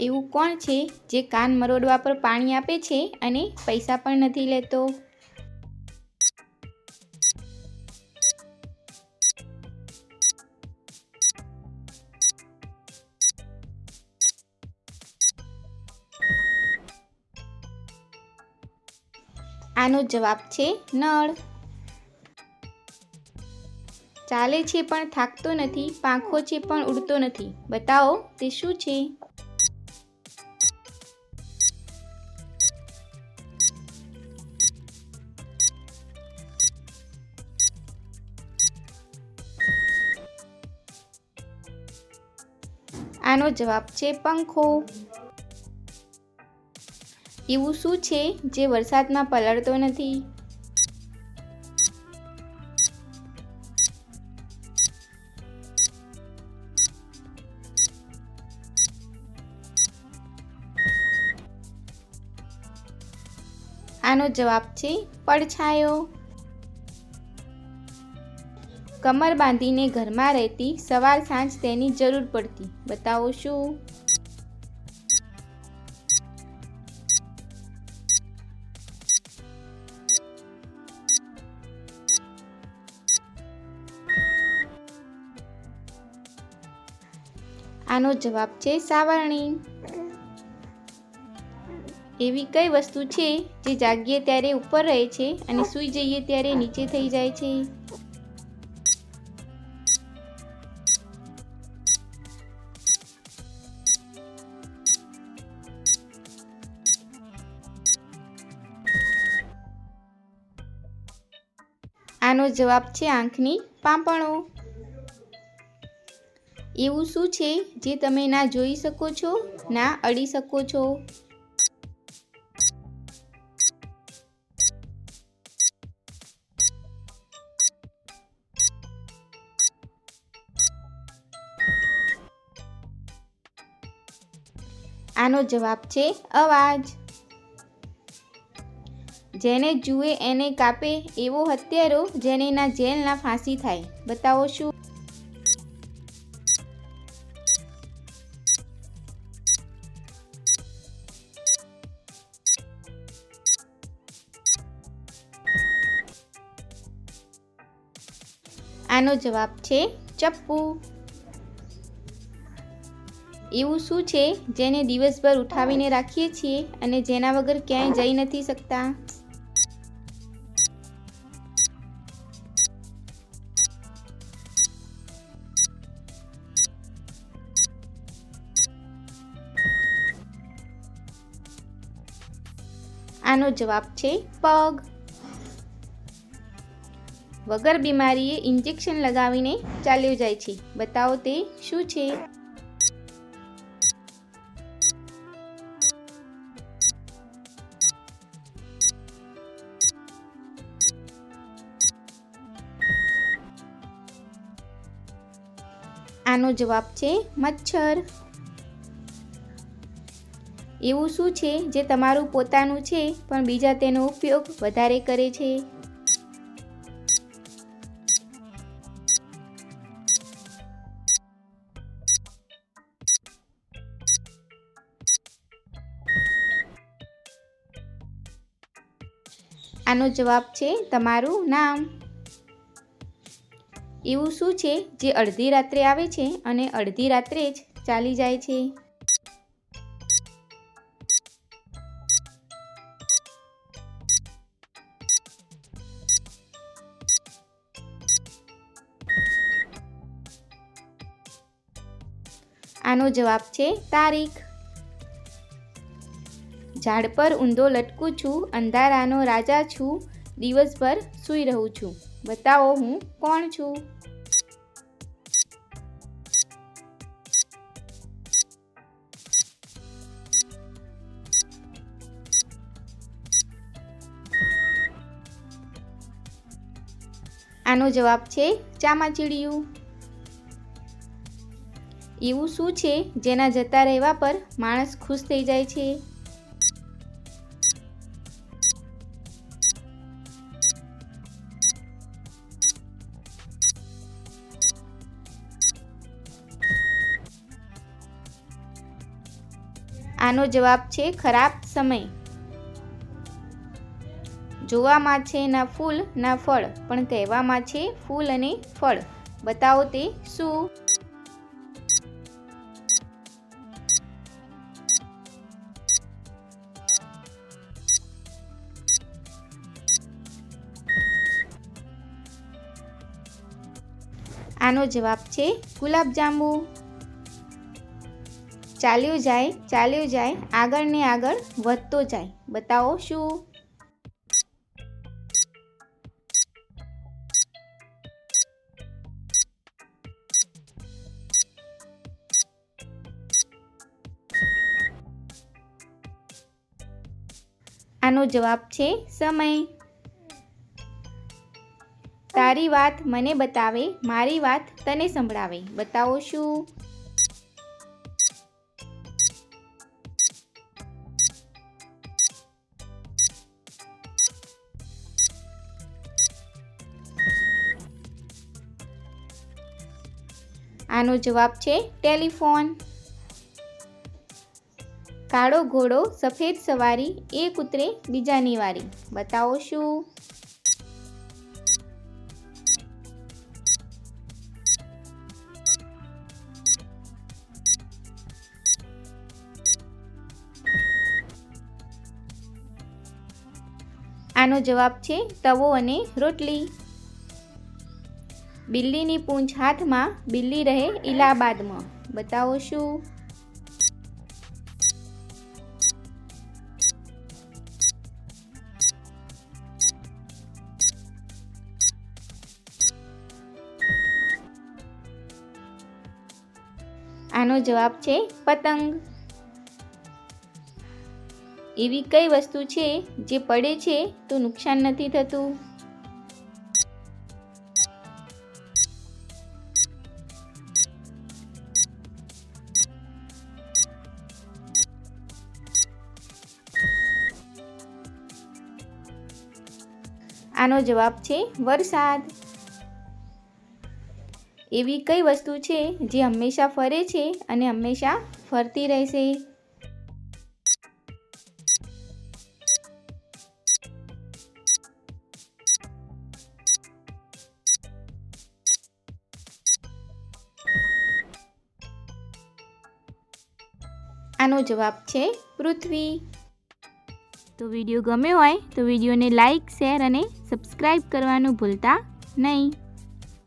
એવું કોણ છે જે કાન મરોડવા પર પાણી આપે છે અને પૈસા પણ નથી લેતો? આનો જવાબ છે નળ. ચાલે છે પણ થાકતો નથી, પાંખો છે પણ ઉડતો નથી. બતાવો, તે શું છે? આનો જવાબ છે પંખો. એવું શું છે જે વરસાદમાં પલળતો નથી? આનો જવાબ છે પડછાયો. કમર બાંધીને ઘરમાં રહેતી સવાર સાંજ તેની જરૂર પડતી. બતાવો શું? આનો જવાબ છે સાવરણી. એવી કઈ વસ્તુ છે જે જાગીએ ત્યારે ઉપર રહે છે અને સૂઈ જઈએ ત્યારે નીચે થઈ જાય છે? આનો જવાબ છે આંખની પાંપણો. એવું શું છે જે તમે ના જોઈ શકો છો, ના અડી શકો છો? આનો જવાબ છે અવાજ. જેને જુએ એને કાપે એવો હત્યારો જેને ના જેલના ફાંસી થાય. બતાવો શું? આનો જવાબ છે ચપ્પુ. એવું શું છે જેને દિવસભર ઉઠાવીને રાખીએ છીએ અને જેના વગર ક્યાંય જઈ નથી શકતા? આનો જવાબ છે પગ. વગર બીમારીએ ઇન્જેક્શન લગાવીને ચાલ્યો જાય છે. બતાવો તે શું છે? આનો જવાબ છે મચ્છર. એવું શું છે જે તમારું પોતાનું છે, પણ બીજા તેનો ઉપયોગ વધારે કરે છે? આનો જવાબ છે તમારું નામ. એવું શું છે જે અડધી રાત્રે આવે છે અને અડધી રાત્રે જ ચાલી જાય છે? આનો જવાબ છે તારીખ. ઝાડ પર ઊંધો લટકું છું, અંધારાનો રાજા છું, દિવસભર સૂઈ રહું છું. બતાવો હું કોણ છું? આનો જવાબ છે ચામાચીડિયું. એવું શું છે? જેના જતા રહેવા પર માણસ ખુશ થઈ જાય છે? આનો જવાબ છે ખરાબ સમય. જોવામાં છે ના ફૂલ, ના ફળ, પણ કહેવામાં છે ફૂલ અને ફળ. બતાવો તે શું? આનો જવાબ છે ગુલાબજાંબુ. ચાલ્યું જાય ચાલ્યું જાય, આગળ ને આગળ વધતો જાય. બતાવો શું? આનો જવાબ છે સમય. તારી વાત મને બતાવે, મારી વાત તને સંભળાવે. બતાવો શું? આનો જવાબ છે ટેલિફોન. કાળો ઘોડો, સફેદ સવારી એ કૂતરે બીજાની વારી. બતાવો શું? આનો જવાબ છે તવો અને રોટલી. બિલ્લીની પૂંછ હાથમાં, બિલ્લી રહે ઇલાહાબાદમાં. બતાવો શું? આનો જવાબ છે પતંગ. એવી કઈ વસ્તુ છે જે પડે છે તો નુકસાન નથી થતું? આનો જવાબ છે વરસાદ. એવી કઈ વસ્તુ છે જે હંમેશા ફરે છે અને હંમેશા ફરતી રહેશે? આનો જવાબ છે પૃથ્વી. તો વીડિયો ગમ્યો હોય તો વિડીયોને લાઈક, શેર અને સબસ્ક્રાઈબ કરવાનું ભૂલતા નહીં.